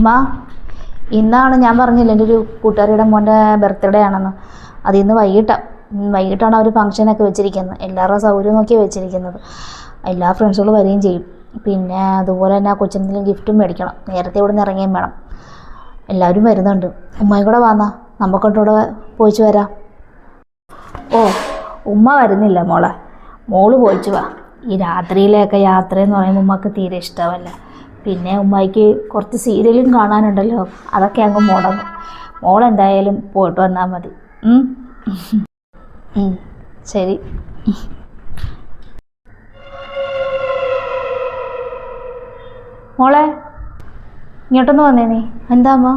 ഉമ്മ ഇന്നാണ് ഞാൻ പറഞ്ഞില്ല എന്റെ ഒരു കൂട്ടുകാരിയുടെ മോന്റെ ബർത്ത്ഡേ ആണെന്ന്. അത് ഇന്ന് വൈകിട്ടാണ് വൈകിട്ടാണ് അവർ ഫംഗ്ഷനൊക്കെ വെച്ചിരിക്കുന്നത്. എല്ലാവരുടെ സൗകര്യം നോക്കിയാണ് വെച്ചിരിക്കുന്നത്. എല്ലാ ഫ്രണ്ട്സുകളും വരികയും ചെയ്യും. പിന്നെ അതുപോലെ തന്നെ ആ കൊച്ചിനെന്തെങ്കിലും ഗിഫ്റ്റും മേടിക്കണം. നേരത്തെ ഇവിടെ നിന്ന് ഇറങ്ങുകയും വേണം. എല്ലാവരും വരുന്നുണ്ട്. ഉമ്മയും കൂടെ വന്നാ നമുക്കൊട്ടൂടെ പോയിച്ചു വരാം. ഓ ഉമ്മ വരുന്നില്ല മോളെ. മോൾ പോയിച്ചു വാ. ഈ രാത്രിയിലെയൊക്കെ യാത്ര എന്ന് പറയുമ്പോൾ ഉമ്മക്ക് തീരെ ഇഷ്ടമല്ല. പിന്നെ ഉമ്മായിക്ക് കുറച്ച് സീരിയലും കാണാനുണ്ടല്ലോ. അതൊക്കെ അങ്ങ് മുടങ്ങും. മോൾ എന്തായാലും പോയിട്ട് വന്നാൽ മതി. ശരി. മോളെ ഇങ്ങോട്ടൊന്ന് വന്നേ നീ. എന്താ അമ്മ?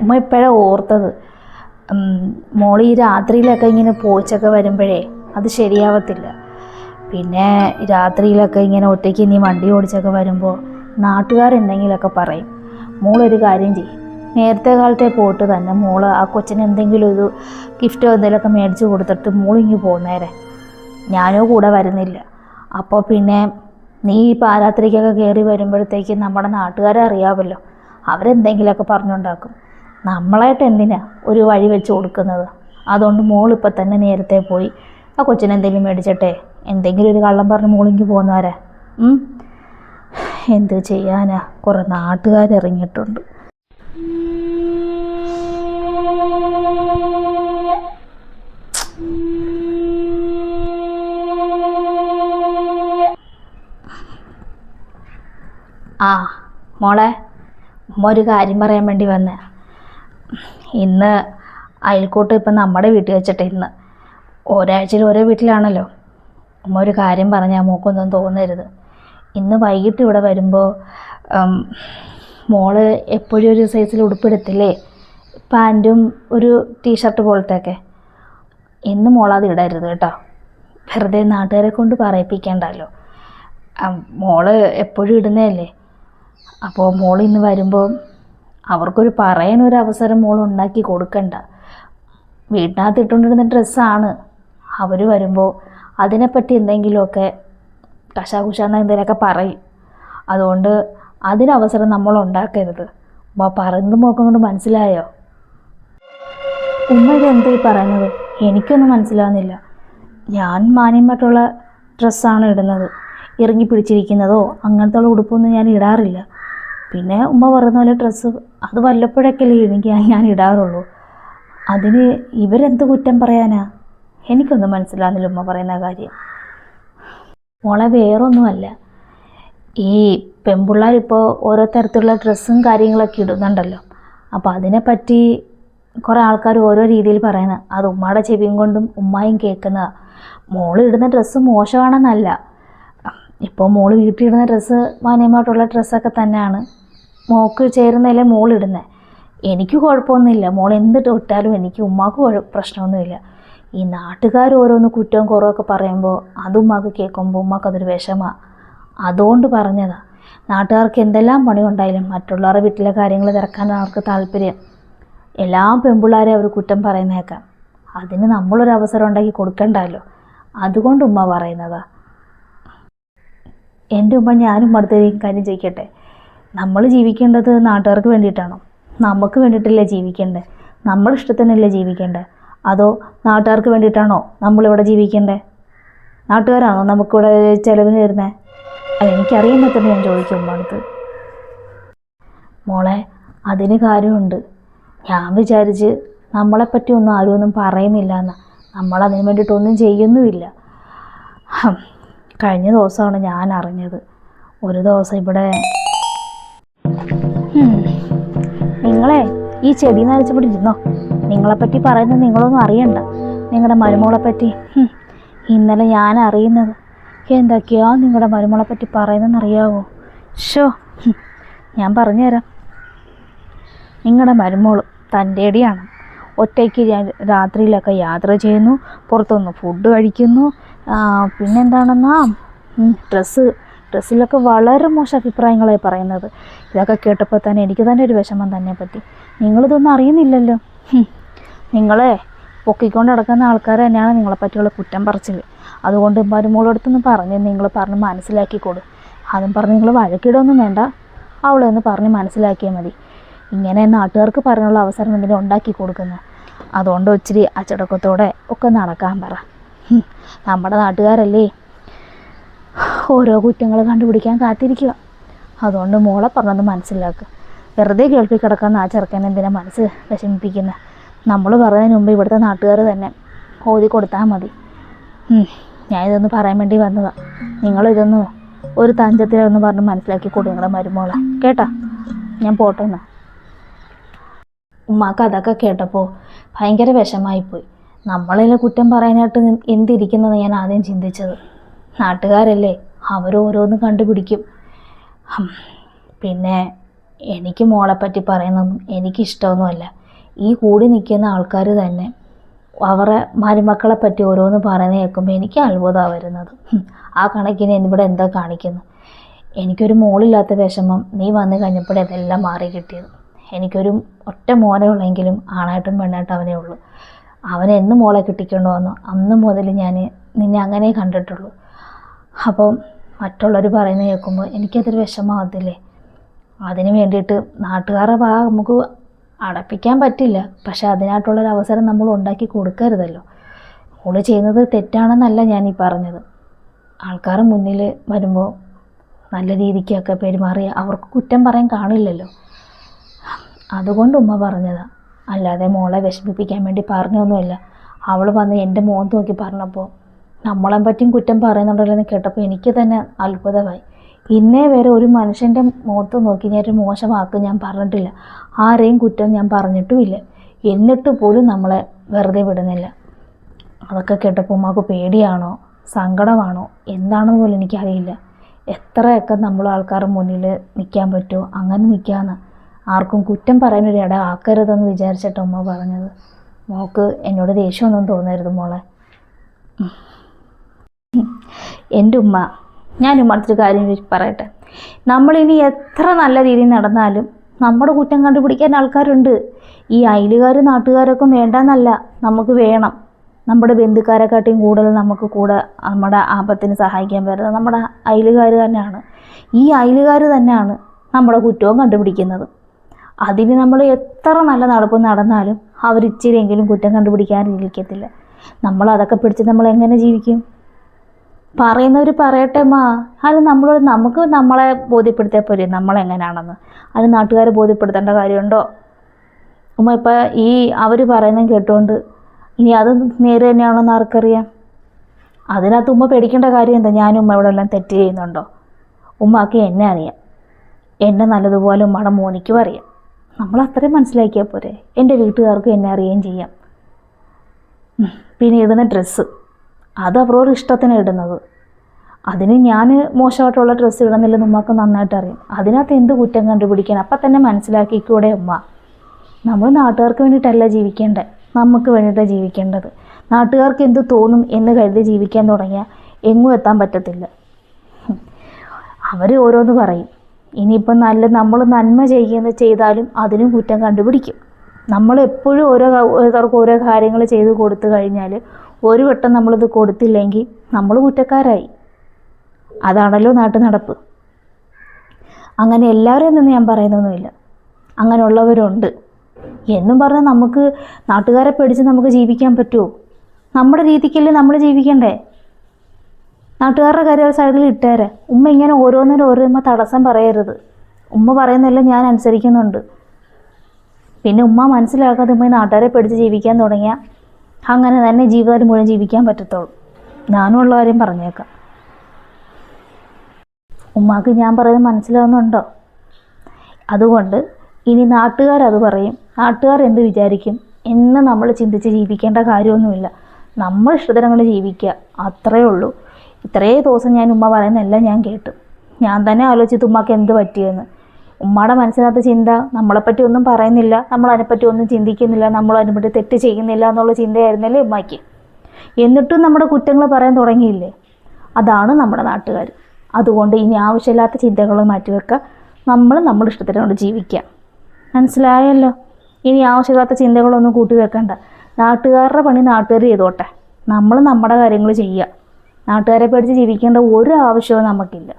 ഉമ്മ ഇപ്പോഴാണ് ഓർത്തത്. മോൾ ഈ രാത്രിയിലൊക്കെ ഇങ്ങനെ പോയിച്ചൊക്കെ വരുമ്പോഴേ അത് ശരിയാവത്തില്ല. പിന്നെ രാത്രിയിലൊക്കെ ഇങ്ങനെ ഒറ്റയ്ക്ക് നീ വണ്ടി ഓടിച്ചൊക്കെ വരുമ്പോൾ നാട്ടുകാരെന്തെങ്കിലുമൊക്കെ പറയും. മോളൊരു കാര്യം ചെയ്യും. നേരത്തെ കാലത്തെ പോയിട്ട് തന്നെ. മോൾ ആ കൊച്ചിന് എന്തെങ്കിലും ഒരു ഗിഫ്റ്റോ എന്തെങ്കിലുമൊക്കെ മേടിച്ച് കൊടുത്തിട്ട് മോളിങ്ങി പോകുന്നേരെ ഞാനോ കൂടെ വരുന്നില്ല. അപ്പോൾ പിന്നെ നീ ഈ പാരാത്രിക്കൊക്കെ കയറി വരുമ്പോഴത്തേക്ക് നമ്മുടെ നാട്ടുകാരെ അറിയാമല്ലോ അവരെന്തെങ്കിലുമൊക്കെ പറഞ്ഞുണ്ടാക്കും. നമ്മളായിട്ട് എന്തിനാ ഒരു വഴി വെച്ച് കൊടുക്കുന്നത്? അതുകൊണ്ട് മോളിപ്പോൾ തന്നെ നേരത്തെ പോയി ആ കൊച്ചിനെന്തെങ്കിലും മേടിച്ചട്ടെ? എന്തെങ്കിലും ഒരു കള്ളം പറഞ്ഞ് മുകളിലേക്ക് പോകുന്നവരെ? എന്ത് ചെയ്യാനാ? കുറേ നാട്ടുകാരിറങ്ങിയിട്ടുണ്ട് ആ മോളെ ഉമ്മ ഒരു കാര്യം പറയാൻ വേണ്ടി വന്നേ. ഇന്ന് അയൽക്കൂട്ടം ഇപ്പം നമ്മുടെ വീട്ടിൽ വെച്ചിട്ട് ഇന്ന് ഒരാഴ്ചയിൽ ഓരോ വീട്ടിലാണല്ലോ. അമ്മ ഒരു കാര്യം പറഞ്ഞാൽ മോക്കൊന്നും തോന്നരുത്. ഇന്ന് വൈകിട്ട് ഇവിടെ വരുമ്പോൾ മോൾ എപ്പോഴും ഒരു സൈസിൽ ഉടുപ്പെടുത്തില്ലേ? പാന്റും ഒരു ടീഷർട്ട് പോലത്തെയൊക്കെ. ഇന്ന് മോളത് ഇടരുത് കേട്ടോ. വെറുതെ നാട്ടുകാരെ കൊണ്ട് പറയിപ്പിക്കണ്ടല്ലോ. മോൾ എപ്പോഴും ഇടുന്നതല്ലേ? അപ്പോൾ മോൾ ഇന്ന് വരുമ്പോൾ അവർക്കൊരു പറയാനൊരു അവസരം മോൾ ഉണ്ടാക്കി കൊടുക്കണ്ട. വീട്ടിനകത്ത് ഇട്ടുകൊണ്ടിരുന്ന ഡ്രസ്സാണ് അവർ വരുമ്പോൾ അതിനെപ്പറ്റി എന്തെങ്കിലുമൊക്കെ കശാകുശാന്ന് എന്തെങ്കിലുമൊക്കെ പറയും. അതുകൊണ്ട് അതിനവസരം നമ്മൾ ഉണ്ടാക്കരുത്. ഉമ്മ പറയുന്നത് മോക്കം കൊണ്ട് മനസ്സിലായോ? ഉമ്മ ഇതെന്താ ഈ പറയുന്നത്? എനിക്കൊന്നും മനസ്സിലാവുന്നില്ല. ഞാൻ മാന്യമായിട്ടുള്ള ഡ്രസ്സാണ് ഇടുന്നത്. ഇറങ്ങി പിടിച്ചിരിക്കുന്നതോ അങ്ങനത്തെ ഉടുപ്പൊന്നും ഞാൻ ഇടാറില്ല. പിന്നെ ഉമ്മ പറയുന്ന പോലെ ഡ്രസ്സ് അത് വല്ലപ്പോഴൊക്കെയല്ലേ എനിക്ക് ഞാൻ ഇടാറുള്ളൂ. അതിന് ഇവരെന്ത് കുറ്റം പറയാനാ? എനിക്കൊന്നും മനസ്സിലാകുന്നില്ല ഉമ്മ പറയുന്ന കാര്യം. മോളെ വേറൊന്നുമല്ല. ഈ പെൺപിള്ളേരിപ്പോൾ ഓരോ തരത്തിലുള്ള ഡ്രസ്സും കാര്യങ്ങളൊക്കെ ഇടുന്നുണ്ടല്ലോ. അപ്പോൾ അതിനെപ്പറ്റി കുറേ ആൾക്കാർ ഓരോ രീതിയിൽ പറയുന്നത് അത് ഉമ്മയുടെ ചെവിയും കൊണ്ടും ഉമ്മായും കേൾക്കുന്ന. മോൾ ഇടുന്ന ഡ്രസ്സ് മോശമാണെന്നല്ല. ഇപ്പോൾ മോൾ വീട്ടിലിടുന്ന ഡ്രസ്സ് മാന്യമായിട്ടുള്ള ഡ്രസ്സൊക്കെ തന്നെയാണ്. മോൾക്ക് ചേരുന്നതല്ലേ മോളിടുന്നത് എനിക്ക് കുഴപ്പമൊന്നുമില്ല. മോൾ എന്ത് ഇട്ടാലും എനിക്ക് ഉമ്മാക്ക് പ്രശ്നമൊന്നുമില്ല. ഈ നാട്ടുകാർ ഓരോന്ന് കുറ്റവും കുറവൊക്കെ പറയുമ്പോൾ അതും ഉമ്മക്ക് കേൾക്കുമ്പോൾ ഉമ്മക്ക് അതൊരു അതുകൊണ്ട് പറഞ്ഞതാ. നാട്ടുകാർക്ക് എന്തെല്ലാം പണിയുണ്ടായാലും മറ്റുള്ളവരുടെ വീട്ടിലെ കാര്യങ്ങൾ തിരക്കാനാണ് അവർക്ക് താല്പര്യം. എല്ലാ പെൺപിള്ളേരെയും അവർ കുറ്റം പറയുന്നേക്കാം അതിന് നമ്മളൊരു അവസരം ഉണ്ടാക്കി കൊടുക്കണ്ടല്ലോ. അതുകൊണ്ട് ഉമ്മ പറയുന്നതാ. എന്റെ ഉമ്മ ഞാനും അടുത്തൊരു കാര്യം ചോദിക്കട്ടെ? നമ്മൾ ജീവിക്കേണ്ടത് നാട്ടുകാർക്ക് വേണ്ടിയിട്ടാണോ? നമുക്ക് വേണ്ടിയിട്ടല്ലേ ജീവിക്കേണ്ടത്? നമ്മുടെ ഇഷ്ടത്തിനല്ലേ ജീവിക്കേണ്ടത്? അതോ നാട്ടുകാർക്ക് വേണ്ടിയിട്ടാണോ നമ്മളിവിടെ ജീവിക്കേണ്ടേ? നാട്ടുകാരാണോ നമുക്കിവിടെ ചിലവിന് തരുന്നത് അല്ല എനിക്കറിയാൻ പറ്റുന്ന ഞാൻ ചോദിക്കും അടുത്ത് മോളെ അതിന് കാര്യമുണ്ട്. ഞാൻ വിചാരിച്ച് നമ്മളെപ്പറ്റി ഒന്നും ആരും ഒന്നും പറയുന്നില്ല എന്ന് നമ്മളതിന് വേണ്ടിയിട്ടൊന്നും ചെയ്യുന്നുമില്ല. കഴിഞ്ഞ ദിവസമാണ് ഞാൻ അറിഞ്ഞത്. ഒരു ദിവസം ഇവിടെ ഈ ചെടി നനച്ചപ്പോൾ ഇരുന്നോ നിങ്ങളെപ്പറ്റി പറയുന്നത് നിങ്ങളൊന്നും അറിയണ്ട. നിങ്ങളുടെ മരുമോളെപ്പറ്റി ഇന്നലെ ഞാൻ അറിയുന്നത് എന്തൊക്കെയാ നിങ്ങളുടെ മരുമോളെപ്പറ്റി പറയുന്നതെന്ന് അറിയാവോ ഷോ ഞാൻ പറഞ്ഞുതരാം. നിങ്ങളുടെ മരുമോൾ തന്റെ ഇടിയാണ് ഒറ്റയ്ക്ക് രാത്രിയിലൊക്കെ യാത്ര ചെയ്യുന്നു പുറത്തുനിന്ന് ഫുഡ് കഴിക്കുന്നു. പിന്നെന്താണെന്നാ? ഡ്രസ്സ് ഡ്രസ്സിലൊക്കെ വളരെ മോശം അഭിപ്രായങ്ങളായി പറയുന്നത്. ഇതൊക്കെ കേട്ടപ്പോൾ തന്നെ എനിക്ക് തന്നെ ഒരു വിഷമം തന്നെ പറ്റി. നിങ്ങളിതൊന്നും അറിയുന്നില്ലല്ലോ. നിങ്ങളെ പൊക്കിക്കൊണ്ട് നടക്കുന്ന ആൾക്കാർ തന്നെയാണ് നിങ്ങളെ പറ്റിയുള്ള കുറ്റം പറച്ചിൽ അതുകൊണ്ട് മരുമോളടുത്തൊന്ന് പറഞ്ഞ് നിങ്ങൾ പറഞ്ഞ് മനസ്സിലാക്കി കൊടു. അതും പറഞ്ഞ് നിങ്ങൾ വഴക്കിടൊന്നും വേണ്ട. അവളെ ഒന്ന് പറഞ്ഞ് മനസ്സിലാക്കിയാൽ മതി. ഇങ്ങനെ നാട്ടുകാർക്ക് പറയാനുള്ള അവസരം എന്തിനാ ഉണ്ടാക്കി കൊടുക്കുന്നു? അതുകൊണ്ട് ഇച്ചിരി അച്ചടക്കത്തോടെ ഒക്കെ നടക്കാൻ പറ. നമ്മുടെ നാട്ടുകാരല്ലേ? ഓരോ കുറ്റങ്ങൾ കണ്ടുപിടിക്കാൻ കാത്തിരിക്കുക. അതുകൊണ്ട് മോളെ പറഞ്ഞത് മനസ്സിലാക്കുക വെറുതെ കേൾപ്പി കിടക്കുന്ന ആ ചെറുക്കൻ എന്തിനാ മനസ്സ് വിഷമിപ്പിക്കുന്നത് നമ്മൾ പറയുന്നതിന് മുമ്പ് ഇവിടുത്തെ നാട്ടുകാർ തന്നെ ഓതി കൊടുത്താൽ മതി. ഞാൻ ഇതൊന്ന് പറയാൻ വേണ്ടി വന്നതാണ് നിങ്ങളിതൊന്ന് ഒരു തഞ്ചത്തിലൊന്ന് പറഞ്ഞ് മനസ്സിലാക്കി കൊടു നിങ്ങളുടെ മരുമോളെ. കേട്ടാ? ഞാൻ പോട്ടെ എന്നാ. ഉമ്മാക്ക് അതൊക്കെ കേട്ടപ്പോൾ ഭയങ്കര വിഷമായിപ്പോയി. നമ്മളിലെ കുറ്റം പറയാനായിട്ട് എന്തിരിക്കുന്നതെന്ന് ഞാൻ ആദ്യം ചിന്തിച്ചത്. നാട്ടുകാരല്ലേ? അവരോരോന്ന് കണ്ടുപിടിക്കും. പിന്നെ എനിക്ക് മോളെപ്പറ്റി പറയുന്നതൊന്നും എനിക്കിഷ്ടമൊന്നുമല്ല. ഈ കൂടി നിൽക്കുന്ന ആൾക്കാർ തന്നെ അവരെ മരുമക്കളെ പറ്റി ഓരോന്ന് പറയുന്നത് കേൾക്കുമ്പോൾ എനിക്ക് അത്ഭുതമാണ് വരുന്നത്. ആ കണക്കിന് ഇവിടെ എന്താ കാണിക്കുന്നു എനിക്കൊരു മോളില്ലാത്ത വിഷമം നീ വന്നു കഴിഞ്ഞപ്പോൾ ഇതെല്ലാം മാറി കിട്ടിയത്. എനിക്കൊരു ഒറ്റ മോനെ ഉള്ളെങ്കിലും ആണായിട്ടും പെണ്ണായിട്ടും അവനേ ഉള്ളൂ. അവനെന്ന് മോളെ കിട്ടിക്കൊണ്ടു വന്നു അന്ന് മുതൽ ഞാൻ നിന്നെ അങ്ങനെ കണ്ടിട്ടുള്ളൂ. അപ്പം മറ്റുള്ളവർ പറയുന്നത് കേൾക്കുമ്പോൾ എനിക്കതൊരു വിഷമമാകത്തില്ലേ? അതിന് വേണ്ടിയിട്ട് നാട്ടുകാരെ ഭാഗം നമുക്ക് അടപ്പിക്കാൻ പറ്റില്ല. പക്ഷെ അതിനായിട്ടുള്ളൊരു അവസരം നമ്മൾ ഉണ്ടാക്കി കൊടുക്കരുതല്ലോ. ഓൾ ചെയ്യുന്നത് തെറ്റാണെന്നല്ല ഞാൻ ഈ പറഞ്ഞത്. ആൾക്കാർ മുന്നിൽ വരുമ്പോൾ നല്ല രീതിക്കൊക്കെ പെരുമാറി അവർക്ക് കുറ്റം പറയാൻ കാണില്ലല്ലോ. അതുകൊണ്ട് ഉമ്മ പറഞ്ഞതാണ് അല്ലാതെ മോളെ വിഷമിപ്പിക്കാൻ വേണ്ടി പറഞ്ഞൊന്നുമില്ല. അവൾ വന്ന് എന്റെ മോൻ നോക്കി പറഞ്ഞപ്പോൾ നമ്മളെ പറ്റിയും കുറ്റം പറയുന്നുണ്ടല്ലോ എന്ന് കേട്ടപ്പോൾ എനിക്ക് തന്നെ അത്ഭുതമായി. ഇന്നേ വരെ ഒരു മനുഷ്യന്റെ മുഖത്ത് നോക്കി ഞാൻ ഒരു മോശം വാക്ക് ഞാൻ പറഞ്ഞിട്ടില്ല. ആരെയും കുറ്റം ഞാൻ പറഞ്ഞിട്ടുമില്ല. എന്നിട്ട് പോലും നമ്മളെ വെറുതെ വിടുന്നില്ല. അതൊക്കെ കേട്ടപ്പോൾ ഉമ്മാക്ക് പേടിയാണോ? സങ്കടമാണോ? എന്താണെന്ന് പോലും എനിക്കറിയില്ല. എത്രയൊക്കെ നമ്മൾ ആൾക്കാരുടെ മുന്നിൽ നിൽക്കാൻ പറ്റുമോ? അങ്ങനെ നിൽക്കാമെന്ന് ആർക്കും കുറ്റം പറയാനൊരു ഇട ആക്കരുതെന്ന് വിചാരിച്ചിട്ട് ഉമ്മ പറഞ്ഞത്. മോക്ക് എന്നോട് ദേഷ്യമൊന്നും തോന്നരുത് മോളെ. എന്റെ ഉമ്മ ഞാൻ ഉമ്മടുത്തൊരു കാര്യം പറയട്ടെ. നമ്മളിനി എത്ര നല്ല രീതിയിൽ നടന്നാലും നമ്മുടെ കുറ്റം കണ്ടുപിടിക്കാൻ ആൾക്കാരുണ്ട്. ഈ അയലുകാർ നാട്ടുകാരൊക്കെ വേണ്ടെന്നല്ല നമുക്ക് വേണം. നമ്മുടെ ബന്ധുക്കാരെക്കാട്ടിയും കൂടുതൽ നമുക്ക് കൂടെ നമ്മുടെ ആപത്തിന് സഹായിക്കാൻ വരുന്നത് നമ്മുടെ അയലുകാർ തന്നെയാണ്. ഈ അയലുകാർ തന്നെയാണ് നമ്മുടെ കുറ്റവും കണ്ടുപിടിക്കുന്നത്. അതിന് നമ്മൾ എത്ര നല്ല നടപ്പ് നടന്നാലും അവർ ഇച്ചിരിയെങ്കിലും കുറ്റം കണ്ടുപിടിക്കാനിരിക്കത്തില്ല. നമ്മൾ അതൊക്കെ പിടിച്ച് നമ്മൾ എങ്ങനെ ജീവിക്കും? പറയുന്നവർ പറയട്ടെ മാ. അത് നമ്മളോട് നമുക്ക് നമ്മളെ ബോധ്യപ്പെടുത്തിയാൽ പോരെ. നമ്മളെങ്ങനെയാണെന്ന് അത് നാട്ടുകാരെ ബോധ്യപ്പെടുത്തേണ്ട കാര്യമുണ്ടോ? ഉമ്മ ഇപ്പം ഈ അവർ പറയുന്നത് കേട്ടുകൊണ്ട് ഇനി അത് നേരെ തന്നെയാണെന്ന് ആർക്കറിയാം? അതിനകത്ത് ഉമ്മ പേടിക്കേണ്ട കാര്യം എന്താ? ഞാനും ഉമ്മ ഇവിടെ എല്ലാം തെറ്റ് ചെയ്യുന്നുണ്ടോ? ഉമ്മാക്ക് എന്നെ അറിയാം. എന്നെ നല്ലതുപോലെ ഉമ്മയുടെ മോനിക്കും അറിയാം. നമ്മൾ അത്രയും മനസ്സിലാക്കിയാൽ പോരെ. എന്റെ വീട്ടുകാർക്കും എന്നെ അറിയുകയും ചെയ്യാം. പിന്നെ ഇടുന്ന ഡ്രസ്സ്. അത് അവരോട് ഇഷ്ടത്തിന് ഇടുന്നത്. അതിന് ഞാൻ മോശമായിട്ടുള്ള ഡ്രസ്സ് ഇടുന്നില്ലെന്ന് ഉമ്മക്ക് നന്നായിട്ട് അറിയാം. അതിനകത്ത് എന്ത് കുറ്റം കണ്ടുപിടിക്കാൻ? അപ്പം തന്നെ മനസ്സിലാക്കിക്കൂടെ ഉമ്മ. നമ്മൾ നാട്ടുകാർക്ക് വേണ്ടിയിട്ടല്ല ജീവിക്കേണ്ടത് നമുക്ക് വേണ്ടിയിട്ടാണ് ജീവിക്കേണ്ടത്. നാട്ടുകാർക്ക് എന്ത് തോന്നും എന്ന് കരുതി ജീവിക്കാൻ തുടങ്ങിയാൽ എങ്ങും എത്താൻ പറ്റത്തില്ല. അവർ ഓരോന്ന് പറയും. ഇനിയിപ്പം നല്ല നമ്മൾ നന്മ ചെയ്യുന്ന ചെയ്താലും അതിനും കുറ്റം കണ്ടുപിടിക്കും. നമ്മളെപ്പോഴും ഓരോ ഓരോ കാര്യങ്ങൾ ചെയ്ത് കൊടുത്തു കഴിഞ്ഞാൽ ഒരു വട്ടം നമ്മളിത് കൊടുത്തില്ലെങ്കിൽ നമ്മൾ കുറ്റക്കാരായി. അതാണല്ലോ നാട്ടു നടപ്പ്. അങ്ങനെ എല്ലാവരെയും നിന്ന് ഞാൻ പറയുന്നൊന്നുമില്ല. അങ്ങനെയുള്ളവരുണ്ട്. എന്നും പറഞ്ഞാൽ നമുക്ക് നാട്ടുകാരെ പേടിച്ച് നമുക്ക് ജീവിക്കാൻ പറ്റുമോ? നമ്മുടെ രീതിക്കല്ലേ നമ്മൾ ജീവിക്കണ്ടേ? നാട്ടുകാരുടെ കാര്യം ഒരു സൈഡിൽ ഇട്ടേരെ. ഉമ്മ ഇങ്ങനെ ഓരോന്നിനും ഓരോരുമ്മ തടസ്സം പറയരുത്. ഉമ്മ പറയുന്നതെല്ലാം ഞാൻ അനുസരിക്കുന്നുണ്ട്. പിന്നെ ഉമ്മ മനസ്സിലാക്കാതെ ഉമ്മ നാട്ടുകാരെ പേടിച്ച് ജീവിക്കാൻ തുടങ്ങിയാൽ അങ്ങനെ തന്നെ ജീവിതം മുഴുവൻ ജീവിക്കാൻ പറ്റത്തുള്ളൂ. ഞാനും ഉള്ളവരെയും പറഞ്ഞേക്കാം. ഉമ്മാക്ക് ഞാൻ പറയുന്നത് മനസ്സിലാവുന്നുണ്ടോ? അതുകൊണ്ട് ഇനി നാട്ടുകാരത് പറയും. നാട്ടുകാർ എന്ത് വിചാരിക്കും? എന്ന് നമ്മൾ ചിന്തിച്ച് ജീവിക്കേണ്ട കാര്യമൊന്നുമില്ല. നമ്മൾ ഇഷ്ടത്തിനങ്ങൾ ജീവിക്കുക. അത്രയേ ഉള്ളൂ. ഇത്രേ ദിവസം ഞാൻ ഉമ്മ പറയുന്നതെല്ലാം ഞാൻ കേട്ടു. ഞാൻ തന്നെ ആലോചിച്ച് ഉമ്മക്ക് എന്ത് പറ്റിയെന്ന്. ഉമ്മയുടെ മനസ്സിനകത്ത് ചിന്ത നമ്മളെപ്പറ്റി ഒന്നും പറയുന്നില്ല നമ്മൾ അതിനെപ്പറ്റി ഒന്നും ചിന്തിക്കുന്നില്ല നമ്മൾ തെറ്റ് ചെയ്യുന്നില്ല എന്നുള്ള ചിന്തയായിരുന്നല്ലേ ഉമ്മയ്ക്ക് എന്നിട്ടും നമ്മുടെ കുറ്റങ്ങൾ പറയാൻ തുടങ്ങിയില്ലേ? അതാണ് നമ്മുടെ നാട്ടുകാർ. അതുകൊണ്ട് ഇനി ആവശ്യമില്ലാത്ത ചിന്തകൾ മാറ്റിവെക്കുക നമ്മൾ നമ്മുടെ ഇഷ്ടത്തിനോട് ജീവിക്കുക മനസ്സിലായല്ലോ? ഇനി ആവശ്യമില്ലാത്ത ചിന്തകളൊന്നും കൂട്ടി വെക്കണ്ട നാട്ടുകാരുടെ പണി നാട്ടുകാർ ചെയ്തോട്ടെ. നമ്മൾ നമ്മുടെ കാര്യങ്ങൾ ചെയ്യുക. നാട്ടുകാരെ പേടിച്ച് ജീവിക്കേണ്ട ഒരു ആവശ്യവും നമുക്കില്ല.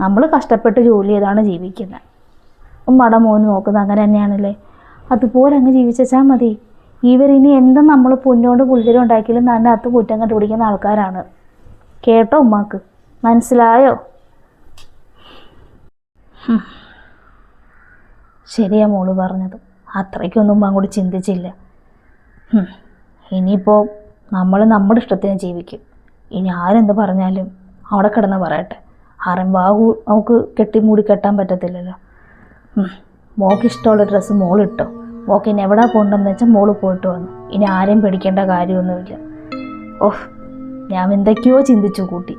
നമ്മൾ കഷ്ടപ്പെട്ട് ജോലി ചെയ്താണ് ജീവിക്കുന്നത്. ഉമ്മയുടെ മോന് നോക്കുന്നത് അങ്ങനെ തന്നെയാണല്ലേ? അതുപോലെ അങ്ങ് ജീവിച്ചാൽ മതി. ഇവരിനി എന്തും നമ്മൾ പൊന്നോണ്ട് പുല്ലരും ഉണ്ടാക്കിയാലും തന്നെ അത്ത് കുറ്റം കണ്ടുപിടിക്കുന്ന ആൾക്കാരാണ്. കേട്ടോ ഉമ്മാക്ക്? മനസ്സിലായോ. ശരിയാ മോൾ പറഞ്ഞത്. അത്രയ്ക്കൊന്നും ഉമ്മ കൂടി ചിന്തിച്ചില്ല. ഇനിയിപ്പോൾ നമ്മൾ നമ്മുടെ ഇഷ്ടത്തിന് ജീവിക്കും. ഇനി ആരെന്ത് പറഞ്ഞാലും അവിടെ കിടന്ന് പറയട്ടെ. ആരും വാകു നമുക്ക് കെട്ടി മൂടി കെട്ടാൻ പറ്റത്തില്ലല്ലോ. മോൾക്ക് ഇഷ്ടമുള്ള ഡ്രസ്സ് മോളിട്ടോ? മോൾക്ക് ഇനി എവിടെ പോകണ്ടെന്ന് വെച്ചാൽ മോൾ പോയിട്ട് വന്നു. ഇനി ആരെയും പേടിക്കേണ്ട കാര്യമൊന്നുമില്ല. ഓഹ് ഞാൻ എന്തൊക്കെയോ ചിന്തിച്ചു കൂട്ടി.